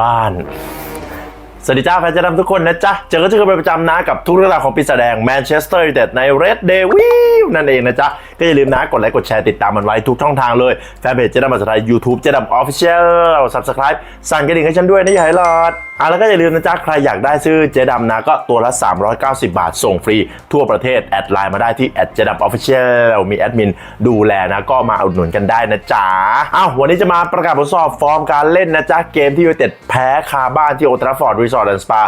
บ้าน สวัสดีจ้าแฟนเจะดำทุกคนนะจ๊ะ เจอก็เจอกันเป็นประจำนะกับทุกเรื่องราวของปีศาจแดงแมนเชสเตอร์ยูไนเต็ดใน Red Devil นั่นเองนะจ๊ะ ก็อย่าลืมนะ กดไลค์กดแชร์ติดตามมันไว้ทุกช่องทางเลย แฟนเพจเจะดำภาษาไทยยูทูบเจะดำออฟฟิเชียลสับสไครป์สั่นกระดิ่งให้ฉันด้วยนะอย่าให้หลอด อะแล้วก็อย่าลืมนะจ๊ะใครอยากได้ซื้อเจดำนะก็ตัวละ 390 บาท ส่งฟรีทั่วประเทศ แอดไลน์มาได้ที่แอดเจดำออฟฟิเชียลมีแอดมินดูแลนะก็มาอุดหนุนกันได้นะจ๊ะอ้าววันนี้จะมาประกาศผลสอบฟอร์มการเล่นนะจ๊ะเกมที่ยูเต็ดแพ้คาบ้านที่โอทราฟอร์ดรีสอร์ทแอนด์สปา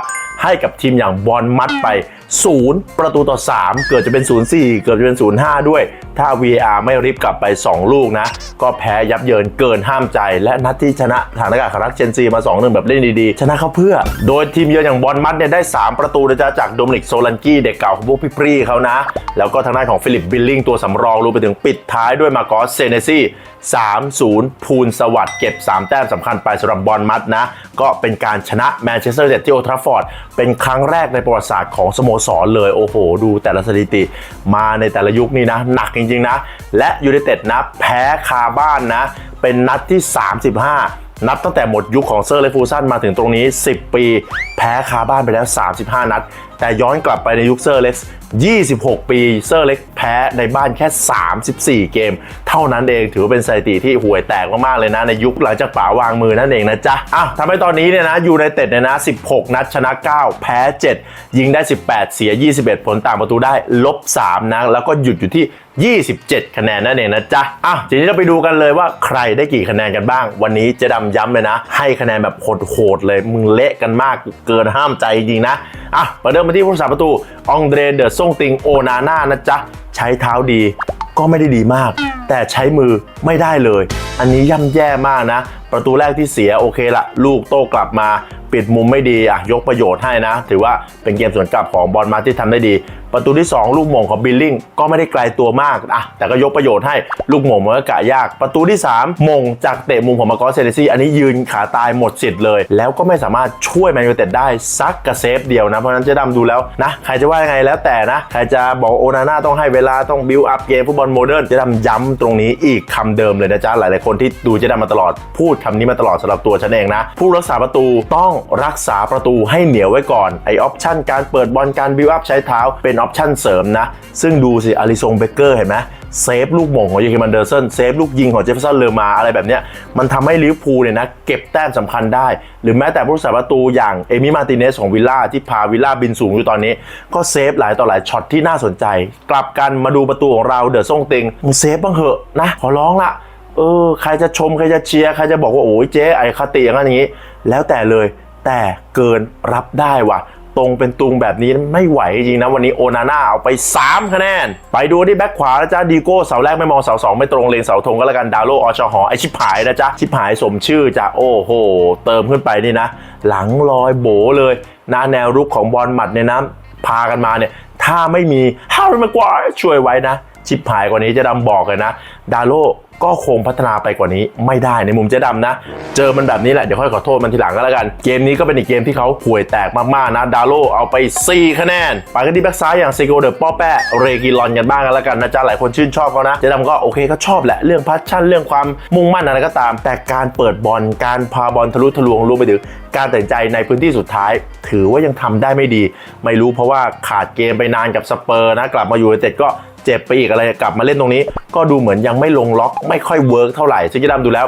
ให้กับทีมอย่างบอลมัดไป 0 ประตูต่อ 3 เกิดจะเป็น 0-4 เกิดจะเป็น 0-5 ด้วย ถ้า VR ไม่ริบกลับไป 2 ลูกนะ ก็แพ้ยับเยินเกินห้ามใจ และนัดที่ชนะฐางนอากาศคารักเชนซีมา 2-1 แบบเล่นดีๆ ชนะเขาเพื่อ โดยทีมเยือนอย่างบอลมัดเนี่ยได้ 3 ประตูนะจ๊ะจากโดมินิกโซลันกี้เด็กเก่าของพวกพี่ปรีเขานะ แล้วก็ทางด้านของฟิลิปบิลลิงตัวสำรองรวมไปถึงปิดท้ายด้วยมาโกอสเซเนซี่3-0พูลสวัสด์เก็บ 3 แต้มสำคัญไปสำหรับบอลมัดนะ ก็เป็นการชนะแมนเชสเตอร์ยูไนเดที่โอทราฟอร์ดเป็นครั้งแรกในประวัติศาสตร์ของสโมสรเลยโอ้โห ดูแต่ละสถิติมาในแต่ละยุคนี้นะ หนักจริงๆนะ และยูไนเต็ดนะ แพ้คาบ้านนะ เป็นนัดที่ 35นับตั้งแต่หมดยุคของเซอร์เลฟูซันมาถึงตรงนี้ 10 ปี แพ้คาบ้านไปแล้ว 35 นัด แต่ย้อนกลับไปในยุคเซอร์เล็กซ์26 ปีเซอร์เล็กแพ้ในบ้านแค่ 34 เกม เท่านั้นเองถือว่าเป็นสถิติที่ห่วยแตกมาก ๆ เลยนะ ในยุคหลังจากป๋าวางมือนั่นเองนะจ๊ะอ้าวทำให้ตอนนี้เนี่ยนะยูไนเต็ดเนี่ยนะ 16 นัดชนะ 9 แพ้ 7 ยิงได้ 18 เสีย 21 ผลต่างประตูได้ลบ 3 นะ แล้วก็หยุดอยู่ที่ 27 คะแนนนั่นเองนะจ๊ะอะทีนี้เราไปดูกันเลยว่าใครได้กี่คะแนนกันบ้าง วันนี้จะดำย้ำเลยนะ ให้คะแนนแบบโหดๆเลยมึงเละกันมากเกินห้ามใจจริงนะ อะมาเริ่มมาที่ผู้สาประตูองเดรเดอร์ซ่งติงโอนาน่านะจ๊ะ ใช้เท้าดีก็ไม่ได้ดีมาก แต่ใช้มือไม่ได้เลย อันนี้ย่ำแย่มากนะ ประตูแรกที่เสียโอเคละลูกโต้กลับมาปิดมุมไม่ดีอะยกประโยชน์ให้นะ ถือว่าเป็นเกมสวนกลับของบอลมาที่ทำได้ดี ประตูที่ 2 ลูกหม่งของบิลลิงก็ไม่ได้ไกลตัวมากอะแต่ก็ยกประโยชน์ให้ลูกหม่งมันก็กะยาก ประตูที่ 3 มงจากเตะมุมของมาโกอสเซเลซี่อันนี้ยืนขาตายหมดสิทธิ์เลย แล้วก็ไม่สามารถช่วยแมนยูเต็ดได้ซักกระเซฟเดียวนะ เพราะนั้นเจะดำดูแล้วนะใครจะว่ายังไงแล้วแต่นะ ใครจะบอกโอนาน่าต้องให้เวลาต้องบิวอัพเกมฟุตบอลโมเดิร์นเจะดำย้ำตรงนี้อีกคำเดิมเลยนะจ๊ะหลายๆคนที่ดูเจะดำมาตลอดพูดคำนี้มาตลอดสำหรับตัวฉันเองนะผู้รักษาประตูต้องรักษาประตูให้เหนียวไว้ก่อนไอออปชั่นการเปิดบอลการบิวอัพใช้เท้าเป็นออปชั่นเสริมนะ ซึ่งดูสิอาริซงเบเกอร์เห็นไหมเซฟลูกหม่งของเยคิมันเดอร์สันเซฟลูกยิงของเจฟเฟอร์สันเลอมาอะไรแบบเนี้ยมันทำให้ลิเวอร์พูลเนี่ยนะเก็บแต้มสำคัญได้ หรือแม้แต่ผู้รักษาประตูอย่างเอมิมาร์ติเนสของวิลล่าที่พาวิลล่าบินสูงอยู่ตอนนี้ ก็เซฟหลายต่อหลายช็อตที่น่าสนใจ กลับกันมาดูประตูของเราเดอะซ่งติงมึงเซฟบ้างเหอะนะขอร้องละเออใครจะชมใครจะเชียร์ใครจะบอกว่าโอ้ยเจ๊ไอคติอย่างนั้นอย่างนี้ แล้วแต่เลยแต่เกินรับได้ว่ะ ตรงเป็นตุงแบบนี้ไม่ไหวจริงนะ วันนี้โอนาน่าเอาไป 3 คะแนน ไปดูที่แบ็คขวานะจ๊ะดีโก้เสาแรกไม่มองเสาสองไม่ตรงเลนเสาธงก็แล้วกันดาวโลอชหอไอชิบหายนะจ๊ะชิบหายสมชื่อจ้ะโอ้โห เติมขึ้นไปนี่นะ หลังลอยโบเลยนะแนวรุกของบอลหมัดเนี่ยนะพากันมาเนี่ยถ้าไม่มีฮาริมากวาช่วยไว้นะชิบหายกว่านี้เจะดำบอกเลยนะ ดาโล ก็คงพัฒนาไปกว่านี้ไม่ได้ในมุมเจ๊ดำนะ เจอมันแบบนี้แหละ เดี๋ยวค่อยขอโทษมันทีหลังก็แล้วกัน เกมนี้ก็เป็นอีกเกมที่เขาห่วยแตกมากๆนะดาโลเอาไป 4 คะแนนไปกันที่แบ็กซ้ายอย่างซิโกเดอร์ป้อแปะเรกิลอนกันบ้างกันแล้วกันนะจ๊ะหลายคนชื่นชอบเขานะเจ๊ดำก็โอเคก็ชอบแหละเรื่องพัชชั่นเรื่องความมุ่งมั่นอะไรก็ตาม แต่การเปิดบอลการพาบอลทะลุทะลวงรวมไปถึงการตัดสินใจในพื้นที่สุดท้าย ถือว่ายังทำได้ไม่ดี ไม่รู้เพราะว่าขาดเกมไปนานกับสเปอร์นะกลับมาอยู่ในเต็ดก็ เจ็บไปอีกอะไรกลับมาเล่นตรงนี้ ก็ดูเหมือนยังไม่ลงล็อกไม่ค่อยเวิร์กเท่าไหร่ซึ่งจะดำดูแล้ว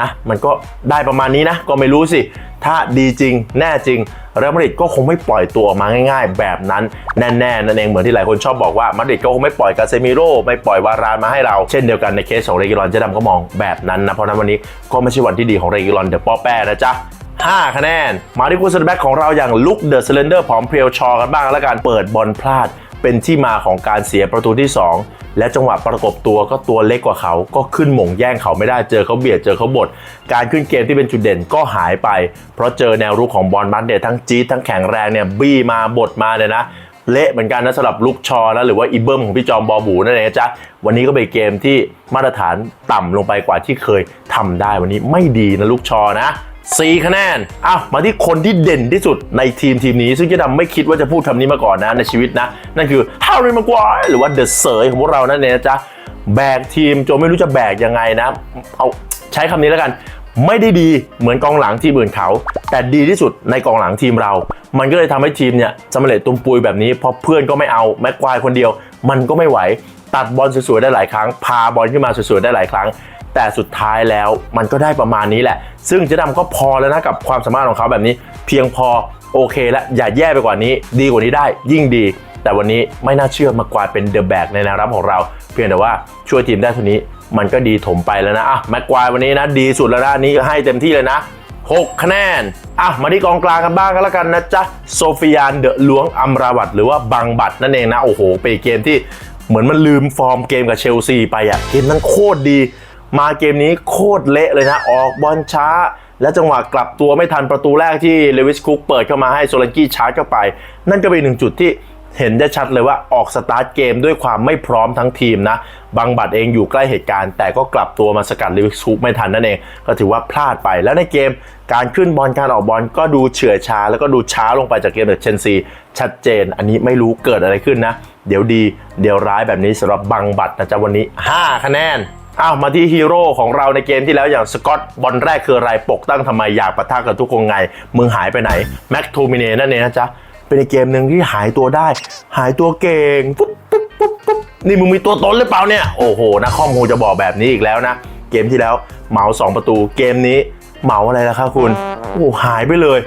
นะมันก็ได้ประมาณนี้นะ ก็ไม่รู้สิ ถ้าดีจริงแน่จริงเรอัลมาดริดก็คงไม่ปล่อยตัวออกมาง่าย ๆ แบบนั้นแน่ๆนั่นเองเหมือนที่หลายคนชอบบอกว่ามาดริดก็คงไม่ปล่อยกาเซมิโร่ไม่ปล่อยวารานมาให้เรา เช่นเดียวกันในเคสของเรกิลอนเจะดำก็มองแบบนั้นนะเพราะนั้นวันนี้ก็ไม่ใช่วันที่ดีของเรกิลอนเดอะป้อแป้นะจ๊ะ5คะแนน มาที่คู่เซนแบ็กของเราอย่างลุกเดอะเซเลนเดอร์ผอมเพรียวชอกันบ้างแล้วกันเปิดบอลพลาด เป็นที่มาของการเสียประตูที่ 2 และจังหวะประกบตัวก็ตัวเล็กกว่าเขา ก็ขึ้นหม่งแย่งเขาไม่ได้เจอเขาเบียดเจอเขาบดการขึ้นเกมที่เป็นจุดเด่นก็หายไป เพราะเจอแนวรุกของบอลบันเดตทั้งจี๊ดทั้งแข็งแรงเนี่ยบี้มาบดมาเนี่ยนะเละเหมือนกันนะสำหรับลุกชอนะหรือว่าอีเบิ้มของพี่จอมบอบูนั่นเองจ๊ะวันนี้ก็เป็นเกมที่มาตรฐานต่ำลงไปกว่าที่เคยทำได้วันนี้ไม่ดีนะลุกชอนะ 4คะแนนอ้าวมาที่คนที่เด่นที่สุดในทีมทีมนี้ ซึ่งเจะดำไม่คิดว่าจะพูดคำนี้มาก่อนนะในชีวิตนะ นั่นคือฮาริมากวายหรือว่าเดอะเซยของพวกเรานั่นเองนะจ๊ะแบกทีมจนไม่รู้จะแบกยังไงนะ เอาใช้คำนี้แล้วกัน ไม่ได้ดีเหมือนกองหลังทีมอื่นเขา แต่ดีที่สุดในกองหลังทีมเรา มันก็เลยทำให้ทีมเนี่ยสำเร็จตุมปุยแบบนี้เพราะเพื่อนก็ไม่เอาแม็กควายคนเดียว มันก็ไม่ไหว ตัดบอลสวยๆได้หลายครั้ง พาบอลขึ้นมาสวยๆได้หลายครั้ง แต่สุดท้ายแล้วมันก็ได้ประมาณนี้แหละ ซึ่งเจ๊ดำก็พอแล้วนะกับความสามารถของเขาแบบนี้ เพียงพอโอเคและอย่าแย่ไปกว่านี้ ดีกว่านี้ได้ยิ่งดี แต่วันนี้ไม่น่าเชื่อมากวาดเป็นเดอะแบกในแนวรับของเรา เพียงแต่ว่าช่วยทีมได้เท่านี้มันก็ดีถมไปแล้วนะอะแม็กควายวันนี้นะ ดีสุดแล้วนะนี้ให้เต็มที่เลยนะ 6 คะแนน อะ มาที่กองกลางกันบ้างก็แล้วกันนะจ๊ะ โซฟิยานเดอะล้วงอัมราวัตหรือว่าบังบัตนั่นเองนะ โอ้โห เป็นเกมที่ เหมือนมันลืมฟอร์มเกมกับเชลซีไปอะเกมนั้นโคตรดี มาเกมนี้โคตรเละเลยนะออกบอลช้า และจังหวะกลับตัวไม่ทันประตูแรกที่เลวิสคุกเปิดเข้ามาให้โซลันกี้ชาร์จเข้าไป นั่นก็เป็นหนึ่งจุดที่ เห็นได้ชัดเลยว่าออกสตาร์ทเกมด้วยความไม่พร้อมทั้งทีมนะบางบัตรเองอยู่ใกล้เหตุการณ์ แต่ก็กลับตัวมาสกัดลิเวอร์พูลไม่ทันนั่นเอง ก็ถือว่าพลาดไปแล้วในเกมการขึ้นบอลการออกบอลก็ดูเฉื่อยช้า แล้วก็ดูช้าลงไปจากเกมเดอะเชนซีชัดเจน อันนี้ไม่รู้เกิดอะไรขึ้นนะ เดี๋ยวดีเดี๋ยวร้ายแบบนี้สำหรับบังบัตรนะจ๊ะวันนี้ 5 คะแนนอ้าวมาที่ฮีโร่ของเราในเกมที่แล้วอย่างสกอตบอลแรกคืออะไรปกตั้งทำไมอยากปะทะกับทุกคนไงมึงหายไปไหนแม็กโทมิเน่นั่นเองนะจ๊ะ เป็นเกมหนึ่งที่หายตัวได้ หายตัวเก่งปุ๊บปุ๊บปุ๊บปุ๊บนี่มึงมีตัวตนหรือเปล่าเนี่ย โอ้โหนะข้อมูลจะบอกแบบนี้อีกแล้วนะ เกมที่แล้วเหมา2ประตูเกมนี้เหมาอะไรล่ะครับคุณ โอ้หายไปเลย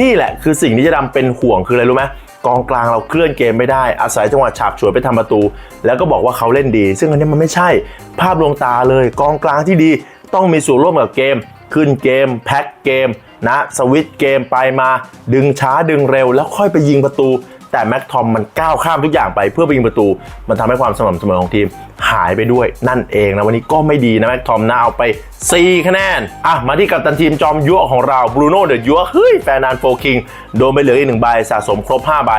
นี่แหละคือสิ่งที่จะดำเป็นห่วงคืออะไรรู้ไหมกองกลางเราเคลื่อนเกมไม่ได้อาศัยจังหวะฉาบฉวยไปทำประตู แล้วก็บอกว่าเขาเล่นดี ซึ่งอันนี้มันไม่ใช่ ภาพลวงตาเลย กองกลางที่ดี ต้องมีส่วนร่วมกับเกม ขึ้นเกม แพ็คเกม นะ สวิตช์เกมไปมาดึงช้าดึงเร็ว แล้วค่อยไปยิงประตู แต่แม็กทอมมันก้าวข้ามทุกอย่างไปเพื่อไปยิงประตู มันทำให้ความสม่ำเสมอของทีมหายไปด้วยนั่นเองนะ วันนี้ก็ไม่ดีนะแม็กทอมนะเอาไป 4 คะแนน อะ มาที่กัปตันทีมจอมยั่วของเราบรูโน่เดอะยั่วเฮ้ยแฟนนานโฟคิง โดนไปเหลืออีกหนึ่งใบสะสมครบ 5 ใบ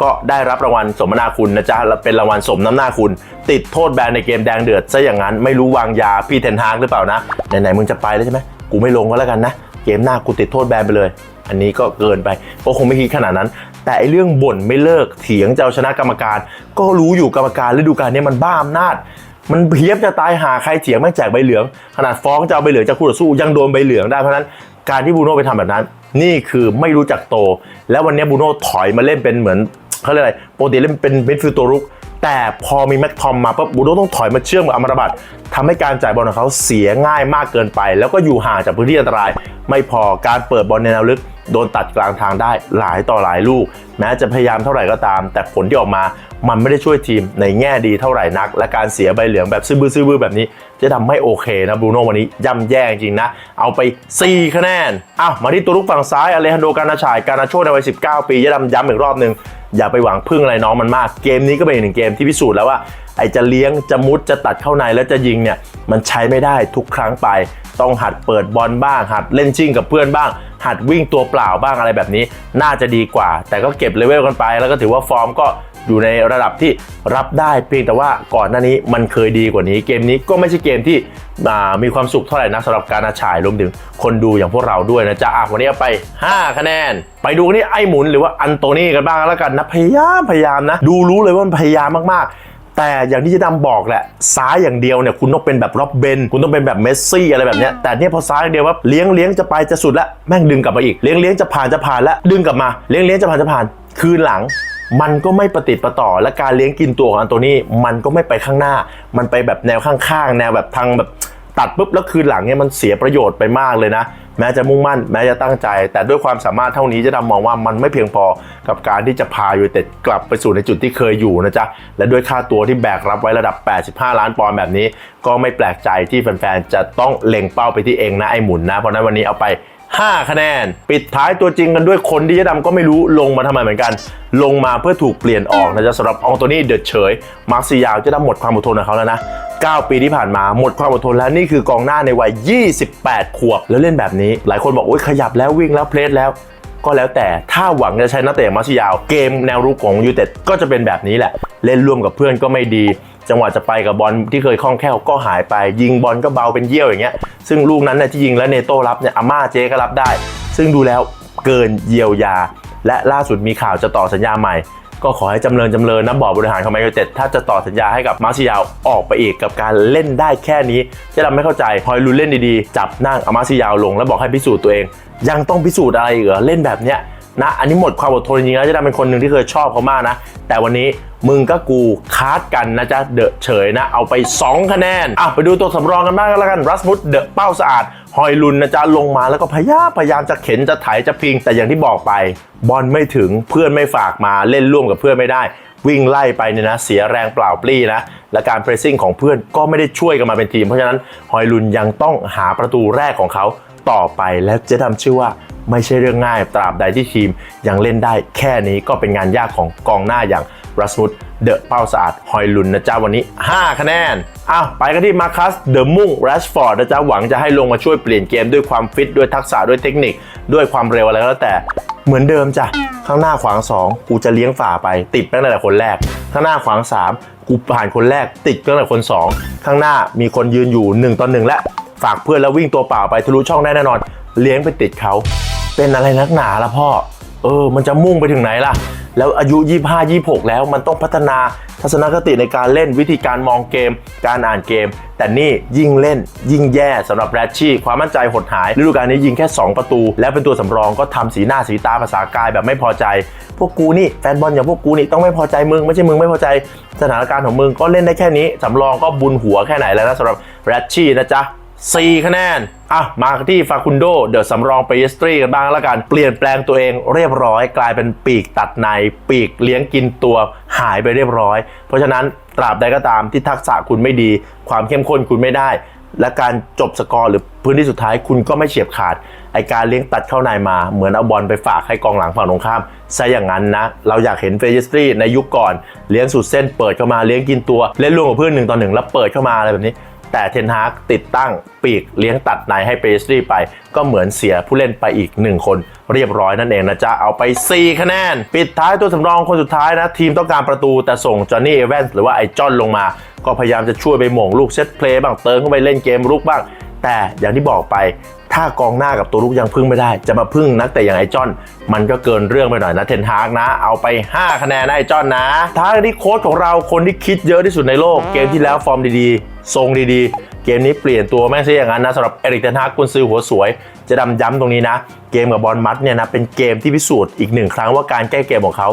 ก็ได้รับรางวัลสมนาคุณนะจ๊ะและเป็นรางวัลสมน้ำหน้าคุณ ติดโทษแบนในเกมแดงเดือดซะอย่างนั้นไม่รู้วางยาพี่เทนฮากหรือเปล่านะไหนๆมึงจะไปแล้วใช่ไหมกูไม่ลงก็แล้วกันนะ เกมหน้ากูติดโทษแบนไปเลย อันนี้ก็เกินไปก็คงไม่คิดขนาดนั้น แต่ไอเรื่องบ่นไม่เลิกเถียงจะเอาชนะกรรมการ ก็รู้อยู่กรรมการฤดูกาลนี้มันบ้าอำนาจ มันเพียบจะตายหาใครเถียงไม่งแจกใบเหลือง ขนาดฟ้องจะเอาใบเหลืองจากคู่ต่อสู้ยังโดนใบเหลืองได้เพราะนั้นการที่บูโน่ไปทำแบบนั้น นี่คือไม่รู้จักโต แล้ววันนี้บูโน่ถอยมาเล่นเป็นเหมือนเขาเรียกอะไรโปกติเล่นเป็นมิดฟิลด์ตัวรุก แต่พอมีแม็กทอมมาปุ๊บบูโน่ต้องถอยมาเชื่อมกับอัมราบัตทำให้การจ่ายบอลของเขาเสียง่ายมากเกินไป แล้วก็อยู่ห่างจากพื้นที่อันตราย ไม่พอการเปิดบอลในแนวลึกโดนตัดกลางทางได้หลายต่อหลายลูก แม้จะพยายามเท่าไหร่ก็ตาม แต่ผลที่ออกมา มันไม่ได้ช่วยทีมในแง่ดีเท่าไหร่นัก และการเสียใบเหลืองแบบซื่อบื้อซื่อบื้อแบบนี้ จะทำไม่โอเคนะบรูโน่วันนี้ย่ำแย่จริงนะ เอาไป 4 คะแนนอ้าวมาที่ตัวลูกฝั่งซ้ายอเลฮันโดการนาชายการนาโชในวัย 19 ปีจะดำย้ำอีกรอบหนึ่งอย่าไปหวังพึ่งอะไรน้องมันมาก เกมนี้ก็เป็นอีกหนึ่งเกมที่พิสูจน์แล้วว่าไอจะเลี้ยงจะมุดจะตัดเข้าในแล้วจะยิงเนี่ยมันใช้ไม่ได้ทุกครั้งไป ต้องหัดเปิดบอลบ้าง หัดเล่นชิ่งกับเพื่อนบ้าง หัดวิ่งตัวเปล่าบ้างอะไรแบบนี้ น่าจะดีกว่า แต่ก็เก็บเลเวลกันไป แล้วก็ถือว่าฟอร์มก็ อยู่ในระดับที่รับได้เพียงแต่ว่าก่อนหน้านี้มันเคยดีกว่านี้ เกมนี้ก็ไม่ใช่เกมที่มีความสุขเท่าไหร่นะสำหรับการอาชายรวมถึงคนดูอย่างพวกเราด้วยนะจ๊ะอะวันนี้ไป 5 คะแนน ไปดูกันที่ไอ้หมุนหรือว่าอันโตนี่กันบ้างแล้วกันนะพยายามพยายามนะ ดูรู้เลยว่ามันพยายามมากๆ แต่อย่างที่จะดำบอกแหละซ้ายอย่างเดียวเนี่ยคุณต้องเป็นแบบร็อบเบนคุณต้องเป็นแบบเมสซี่อะไรแบบเนี้ยแต่เนี่ยพอซ้ายอย่างเดียวว่าเลี้ยงเลี้ยงจะไปจะสุดละแม่งดึงกลับมาอีกเลี้ยงเลี้ยงจะผ่านจะผ่านล้วดึงกลับมาเลี้ยงเลี้ยงจะผ่านจะผ่านคืนหลัง มันก็ไม่ประติดประต่อและการเลี้ยงกินตัวของอันโตนี่มันก็ไม่ไปข้างหน้า มันไปแบบแนวข้างๆ แนวแบบทางแบบตัดปุ๊บแล้วคืนหลังเนี่ยมันเสียประโยชน์ไปมากเลยนะ แม้จะมุ่งมั่น แม้จะตั้งใจ แต่ด้วยความสามารถเท่านี้จะดำมองว่ามันไม่เพียงพอกับการที่จะพาอยูไนเต็ดกลับไปสู่ในจุดที่เคยอยู่นะจ๊ะ และด้วยค่าตัวที่แบกรับไว้ระดับ 85 ล้านปอนด์แบบนี้ ก็ไม่แปลกใจที่แฟนๆจะต้องเล็งเป้าไปที่เองนะไอหมุนนะเพราะฉะนั้นวันนี้เอาไป 5 คะแนน ปิดท้ายตัวจริงกันด้วยคนที่จะดำก็ไม่รู้ลงมาทำไมเหมือนกัน ลงมาเพื่อถูกเปลี่ยนออกนะจ๊ะสำหรับอองโตนี่เดือดเฉย มาร์คซิยาวจะได้หมดความอดทนของเขาแล้วนะ 9 ปีที่ผ่านมาหมดความอดทนแล้วนี่คือกองหน้าในวัย 28 ขวบ แล้วเล่นแบบนี้ หลายคนบอกโอ๊ยขยับแล้ววิ่งแล้วเพลสแล้วก็แล้วแต่ถ้าหวังจะใช้นักเตะมาร์ซิยาว เกมแนวรุกของยูเต็ดก็จะเป็นแบบนี้แหละ เล่นร่วมกับเพื่อนก็ไม่ดี จังหวะจะไปกับบอลที่เคยคล่องแคล่วก็หายไป ยิงบอลก็เบาเป็นเยี่ยวอย่างเงี้ยซึ่งลูกนั้นเนี่ยที่ยิงแล้วเนโต้รับเนี่ยอาม่าเจ๊ก็รับได้ ซึ่งดูแล้วเกินเยียวยา และล่าสุดมีข่าวจะต่อสัญญาใหม่ ก็ขอให้จำเริญจำเริญนะบอร์ดบริหารของแมนยูเต็ดถ้าจะต่อสัญญาให้กับมาร์ซิยาวออกไปอีกกับการเล่นได้แค่นี้เจะดำไม่เข้าใจฮอยลุนเล่นดีๆ จับนั่งเอามาร์ซิยาวลง แล้วบอกให้พิสูจน์ตัวเอง ยังต้องพิสูจน์อะไรอีกเหรอเล่นแบบเนี้ย นะอันนี้หมดความอดทนจริงๆแล้วเจะดำเป็นคนหนึ่งที่เคยชอบเขามากนะ แต่วันนี้มึงก็กูคาดกันนะจ๊ะเดอะเฉยนะ เอาไป 2 คะแนนอะไปดูตัวสำรองกันบ้างกันแล้วกันรัสมุดเดอะเป้าสะอาดฮอยลุนนะจ๊ะลงมาแล้วก็พยายามพยายามจะเข็นจะไถจะพิง แต่อย่างที่บอกไป บอลไม่ถึงเพื่อนไม่ฝากมาเล่นร่วมกับเพื่อนไม่ได้ วิ่งไล่ไปเนี่ยนะเสียแรงเปล่าปลี้นะและการเพรสซิ่งของเพื่อนก็ไม่ได้ช่วยกันมาเป็นทีม เพราะฉะนั้นฮอยลุนยังต้องหาประตูแรกของเขา ต่อไปและเจะทำชื่อว่าไม่ใช่เรื่องง่ายตราบใดที่ทีมยังเล่นได้แค่นี้ก็เป็นงานยากของกองหน้าอย่างรัสมุดเดอะเป้าสะอาดฮอยลุนนะจ๊ะวันนี้ 5 คะแนนอ้าวไปกันที่มาคัสเดอะมุ่งแรชฟอร์ดนะจ๊ะหวังจะให้ลงมาช่วยเปลี่ยนเกมด้วยความฟิตด้วยทักษะด้วยเทคนิค ด้วยความเร็วอะไรก็แล้วแต่เหมือนเดิมจ้ะข้างหน้าขวาง 2 กูจะเลี้ยงฝ่าไป ติดตั้งแต่คนแรก ข้างหน้าขวาง 3 กูผ่านคนแรก ติดตั้งแต่คน 2 ข้างหน้ามีคนยืนอยู่ 1ต่อ1และ ฝากเพื่อนแล้ววิ่งตัวเปล่าไปทะลุช่องได้แน่นอน เลี้ยงไปติดเขา เป็นอะไรนักหนาละพ่อ เออ มันจะมุ่งไปถึงไหนล่ะ แล้วอายุ 25 26 แล้วมันต้องพัฒนาทัศนคติในการเล่นวิธีการมองเกม การอ่านเกม แต่นี่ยิ่งเล่น ยิ่งแย่สำหรับแรชชี่ ความมั่นใจหดหายฤดูกาลนี้ยิงแค่ 2 ประตู แล้วเป็นตัวสำรองก็ทำสีหน้าสีตาภาษากายแบบไม่พอใจ พวกกูนี่แฟนบอลอย่างพวกกูนี่ต้องไม่พอใจมึง ไม่ใช่มึงไม่พอใจสถานการณ์ของมึงก็เล่นได้แค่นี้สำรองก็บุญหัวแค่ไหนแล้วนะสำหรับแรชชี่นะจ๊ะ 4 คะแนน อะ มาที่ฟาคุนโด เดี๋ยวสำรองไปสตรีกันบ้างแล้วกัน เปลี่ยนแปลงตัวเองเรียบร้อย กลายเป็นปีกตัดในปีกเลี้ยงกินตัวหายไปเรียบร้อย เพราะฉะนั้นตราบใดก็ตามที่ทักษะคุณไม่ดี ความเข้มข้นคุณไม่ได้ และการจบสกอร์หรือพื้นที่สุดท้ายคุณก็ไม่เฉียบขาด ไอการเลี้ยงตัดเข้าในมาเหมือนเอาบอลไปฝากให้กองหลังฝั่งตรงข้ามซะอย่างนั้นนะ เราอยากเห็นเฟรสตรีในยุคก่อน เลี้ยงสุดเส้นเปิดเข้ามาเลี้ยงกินตัวเล่นร่วมกับเพื่อนหนึ่งต่อหนึ่งแล้วเปิดเข้ามาอะไรแบบนี้ แต่เทนฮากติดตั้งปีกเลี้ยงตัดในให้เปรสตรีไป ก็เหมือนเสียผู้เล่นไปอีก 1 คนเรียบร้อยนั่นเองนะจ๊ะ เอาไป 4 คะแนน ปิดท้ายตัวสำรองคนสุดท้ายนะ ทีมต้องการประตูแต่ส่งจอห์นนี่เอเวนส์หรือว่าไอ้จอนลงมา ก็พยายามจะช่วยไปหม่งลูกเซตเพลย์บ้างเติมเข้าไปเล่นเกมรุกบ้าง แต่อย่างที่บอกไปถ้ากองหน้ากับตัวลูกยังพึ่งไม่ได้ จะมาพึ่งนักแต่อย่างไอ้จอน มันก็เกินเรื่องไปหน่อยนะเทนฮากนะ เอาไป 5 คะแนนนะไอ้จอนนะท้ายกันที่โค้ชของเราคนที่คิดเยอะที่สุดในโลก เกมที่แล้วฟอร์มดีๆ ทรงดีๆ เกมนี้เปลี่ยนตัวแม่งซะอย่างนั้นนะสำหรับเอริกเทนฮากกุนซือหัวสวย จะดำย้ำตรงนี้นะ เกมกับบอลมัดเนี่ยนะเป็นเกมที่พิสูจน์อีกหนึ่งครั้งว่าการแก้เกมของเขา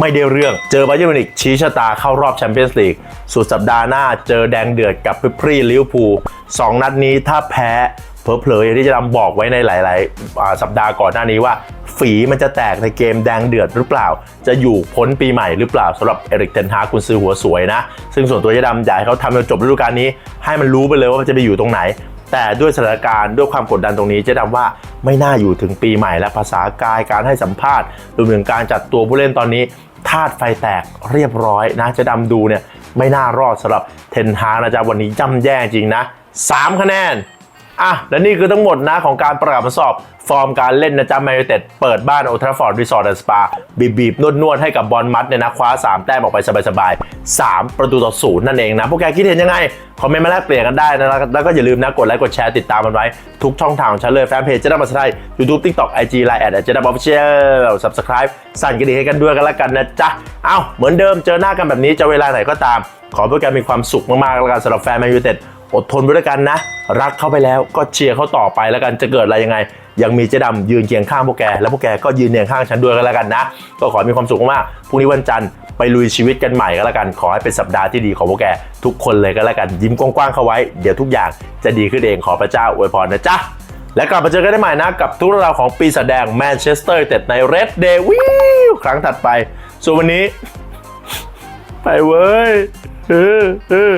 ไม่ได้เรื่อง เจอบาเยิร์นมิวนิกชี้ชะตาเข้ารอบแชมเปี้ยนส์ลีก สุดสัปดาห์หน้าเจอแดงเดือดกับพิพรีลิเวอร์พูลสองนัดนี้ถ้าแพ้เผลออย่างที่จะดำบอกไว้ในหลาย ๆ สัปดาห์ก่อนหน้านี้ว่า ฝีมันจะแตกในเกมแดงเดือดหรือเปล่า จะอยู่พ้นปีใหม่หรือเปล่าสำหรับเอริกเทนฮากกุนซือหัวสวยนะ ซึ่งส่วนตัวจะดำอยากให้เขาทำจนจบฤดูกาลนี้ ให้มันรู้ไปเลยว่ามันจะไปอยู่ตรงไหน แต่ด้วยสถานการณ์ด้วยความกดดันตรงนี้เจะดำว่าไม่น่าอยู่ถึงปีใหม่และภาษากายการให้สัมภาษณ์รวมถึงการจัดตัวผู้เล่นตอนนี้ ธาตุไฟแตกเรียบร้อยนะจะดำดูเนี่ยไม่น่ารอดสำหรับเทนฮากนะจ๊ะวันนี้ย่ำแย่จริงนะสามคะแนน อะและนี่คือทั้งหมดนะของการประกาศผลสอบ ฟอร์มการเล่นนะจ๊ะแมนยูเต็ดเปิดบ้านโอทราฟอร์ดรีสอร์ทแอนด์สปาบีบบีบนวดนวดๆให้กับบอลมัดเนี่ยนะคว้า 3 แต้มออกไปสบายๆ 3 ประตูต่อศูนย์นั่นเองนะพวกแกคิดเห็นยังไง คอมเมนต์มาแลกเปลี่ยนกันได้นะแล้วก็อย่าลืมนะกดไลค์กดแชร์ติดตามมันไว้ ทุกช่องทางของฉันเลยแฟนเพจเจะได้มาสไทยยูทูบทิกตอกไอจีไลน์แอดเจะได้บอฟเชียลสับสครป์สั่นกระดิ่งให้กันด้วยกันแล้วกันนะจ๊ะเอ้าเหมือนเดิมเจอหน้ากันแบบนี้จะเวลาไหนก็ตาม ขอพวกแกมีความสุขมากๆแล้วกันสำหรับแฟนแมนยูเต็ด อดทนไปด้วยกันนะ รักเข้าไปแล้วก็เชียร์เขาต่อไปแล้วกันจะเกิดอะไรยังไง ยังมีเจ๊ดำยืนเคียงข้างพวกแก แล้วพวกแกก็ยืนเคียงข้างฉันด้วยกันแล้วกันนะ ก็ขอให้มีความสุขมากๆพรุ่งนี้วันจันทร์ไปลุยชีวิตกันใหม่ก็แล้วกัน ขอให้เป็นสัปดาห์ที่ดีของพวกแก ทุกคนเลยก็แล้วกัน ยิ้มกว้างๆเข้าไว้ เดี๋ยวทุกอย่างจะดีขึ้นเองขอพระเจ้าอวยพรนะจ๊ะ และกลับมาเจอกันได้ใหม่นะ กับทุกเรื่องราวของปีศาจแดงแมนเชสเตอร์เต็ดใน Red Day วิวครั้งถัดไป ส่วนวันนี้ ไปเว้ยเออเออ